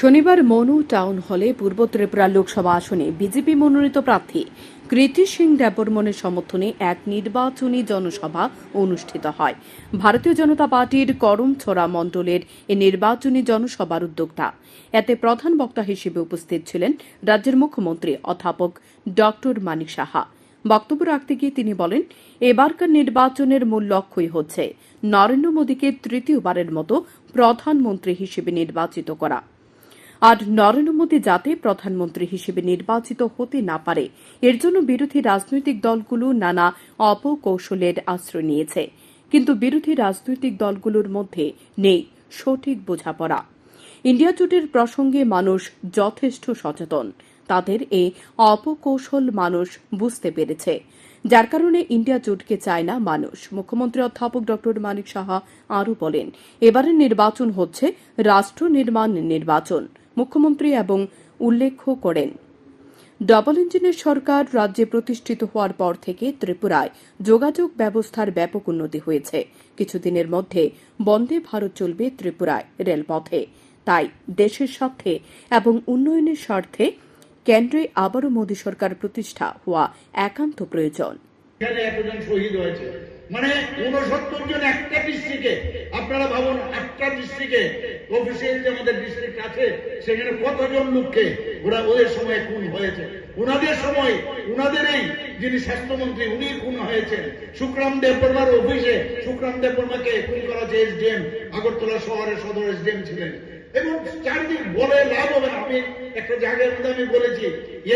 শনিবার মনু টাউন হলে পূর্ব ত্রিপুরা লোকসভা আসনে বিজেপি মনোনীত প্রার্থী কৃতি সিং দেববর্মনের সমর্থনে এক নির্বাচনী জনসভা অনুষ্ঠিত হয়। ভারতীয় জনতা পার্টির করমছড়া মণ্ডলের এ নির্বাচনী জনসভার উদ্যোক্তা। এতে প্রধান বক্তা হিসেবে উপস্থিত ছিলেন রাজ্যের মুখ্যমন্ত্রী অধ্যাপক ডক্টর মানিক সাহা। বক্তব্য রাখতে গিয়ে তিনি বলেন, এবারকার নির্বাচনের মূল লক্ষ্যই হচ্ছে নরেন্দ্র মোদীকে তৃতীয়বারের মতো প্রধানমন্ত্রী হিসেবে নির্বাচিত করা। আর নরেন্দ্র মোদী যাতে প্রধানমন্ত্রী হিসেবে নির্বাচিত হতে না পারে। এর জন্য বিরোধী রাজনৈতিক দলগুলো নানা অপকৌশলের আশ্রয় নিয়েছে। কিন্তু বিরোধী রাজনৈতিক দলগুলোর মধ্যে নেই সঠিক বোঝাপড়া। ইন্ডিয়া জোটের প্রসঙ্গে মানুষ যথেষ্ট সচেতন। তাদের এই অপকৌশল মানুষ বুঝতে পেরেছে। যার কারণে ইন্ডিয়া জোটকে চায় না মানুষ। মুখ্যমন্ত্রী অধ্যাপক ড মানিক সাহা আরও বলেন, এবারের নির্বাচন হচ্ছে রাষ্ট্র নির্মাণ নির্বাচন। মুখ্যমন্ত্রী এবং উল্লেখ করেন। ডবল ইঞ্জিনের সরকার রাজ্যে প্রতিষ্ঠিত হওয়ার পর থেকে ত্রিপুরায় যোগাযোগ ব্যবস্থার ব্যাপক উন্নতি হয়েছে। কিছুদিনের মধ্যে বন্দে ভারত চলবে ত্রিপুরায় রেলপথে। তাই দেশের স্বার্থে এবং উন্নয়নের স্বার্থে কেন্দ্রে আবারও মোদী সরকার প্রতিষ্ঠা হওয়া একান্ত প্রয়োজন। শহীদ হয়েছে। মানে উনসত্তর জন একটা ডিস্ট্রিক্টে আপনারা ভাবুন, একটা ডিস্ট্রিক্টে অফিসিয়াল যে আমাদের ডিস্ট্রিক্ট আছে, সেখানে কতজন লোককে ওরা ওদের সময় খুন হয়েছে? ওনাদের সময়, ওনাদের এই যিনি স্বাস্থ্যমন্ত্রী, উনি খুন হয়েছেন। সুক্রাম দেববর্মার অফিসে সুক্রাম দেববর্মাকে খুন করা হয়েছে এসডিএম আগরতলা শহরের সদর এসডিএম ছিলেন। এবং চারিদিক বলে লাভ হবে না। আমি একটা জায়গার মধ্যে আমি বলেছি,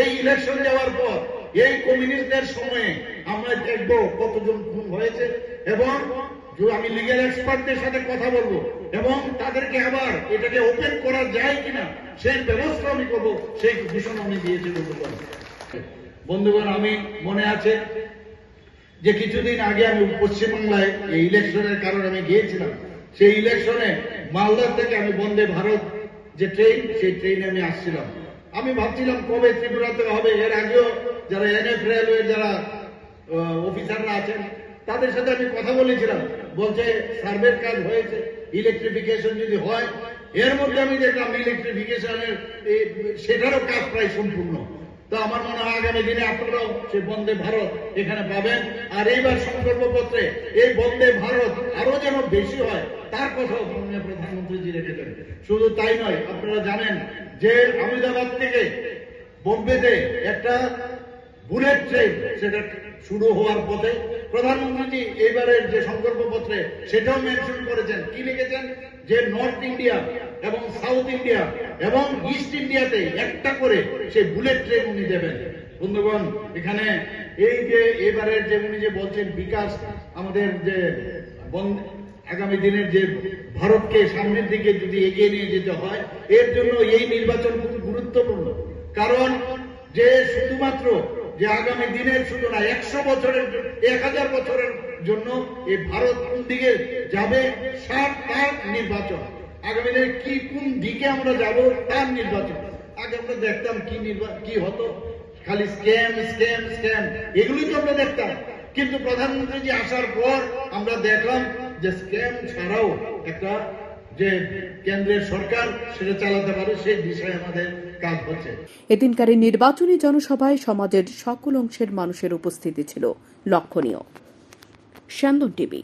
এই ইলেকশন যাওয়ার পর এই কমিউনিস্টদের সময়ে আমরা দেখব কতজন খুন হয়েছে এবং আমি লিগেল এক্সপার্টদের সাথে কথা বলব এবং তাদেরকে আবার এটাকে ওপেন করা যায় কিনা সেই ব্যবস্থা আমি করব, সেই ঘোষণা আমি দিয়েছি বন্ধুগণ। বন্ধুগণ, আমি মনে আছে যে কিছুদিন আগে আমি পশ্চিমবাংলায় এই ইলেকশনের কারণে আমি গিয়েছিলাম। সেই ইলেকশনে মালদার থেকে আমি বন্দে ভারত যে ট্রেন, সেই ট্রেনে আমি আসছিলাম। আমি ভাবছিলাম কবে ত্রিপুরাতে হবে, এর আগেও যারা এনএফ রেলওয়ে যারা অফিসাররা আছেন, তাদের সাথে আমি কথা বলেছিলাম। বলছে সার্ভের কাজ হয়েছে ইলেকট্রিফিকেশন যদি হয়, এর মধ্যে আমি দেখলাম ইলেকট্রিফিকেশনের সেটারও কাজ প্রায় সম্পূর্ণ। তো আমার মনে হয় আগামী দিনে আপনারাও সে বন্দে ভারত এখানে পাবেন। আর এইবার সংকল্পপত্রে এই বন্দে ভারত আরও যেন বেশি হয়, তার কথাও মাননীয় প্রধানমন্ত্রীজি রেখেছেন। শুধু তাই নয়, আপনারা জানেন যে আহমেদাবাদ থেকে বোম্বেতে একটা বুলেট ট্রেন সেটা শুরু হওয়ার পথে প্রধানমন্ত্রীজি এইবারের যে সংকল্পপত্রে সেটাও মেনশন করেছেন। কি লিখেছেন? যে নর্থ ইন্ডিয়া এবং সাউথ ইন্ডিয়া এবং ইস্ট ইন্ডিয়াতে একটা করে সেই বুলেট ট্রেন উনি দেবেন। বন্ধুগণ, এখানে এই যে এবারের যে উনি যে বলছেন বিকাশ, আমাদের যে আগামী দিনের যে ভারতকে সামনের দিকে যদি এগিয়ে নিয়ে যেতে হয়, এর জন্য এই নির্বাচন খুব গুরুত্বপূর্ণ। কারণ যে শুধুমাত্র যে আগামী দিনের শুধু না, একশো বছরের এক হাজার বছরের জন্য এই ভারত কোন দিকে যাবে সাত তার নির্বাচন। আগামী দিনে কি কোন দিকে আমরা যাব, তার নির্বাচন। আগে আমরা দেখতাম কি নির্বাচন কি হতো। খালি স্ক্যাম স্ক্যাম স্ক্যাম, এগুলোই তো আমরা দেখতাম। কিন্তু প্রধানমন্ত্রীজি আসার পর আমরা দেখলাম যে স্ক্যাম ছাড়াও একটা যে কেন্দ্রের সরকার সেটা চালাতে পারে, সেই বিষয়ে আমাদের কাজ হচ্ছে। এদিনকার নির্বাচনী জনসভায় সমাজের সকল অংশের মানুষের উপস্থিতি ছিল লক্ষণীয়। শ্যান্দন টিভি।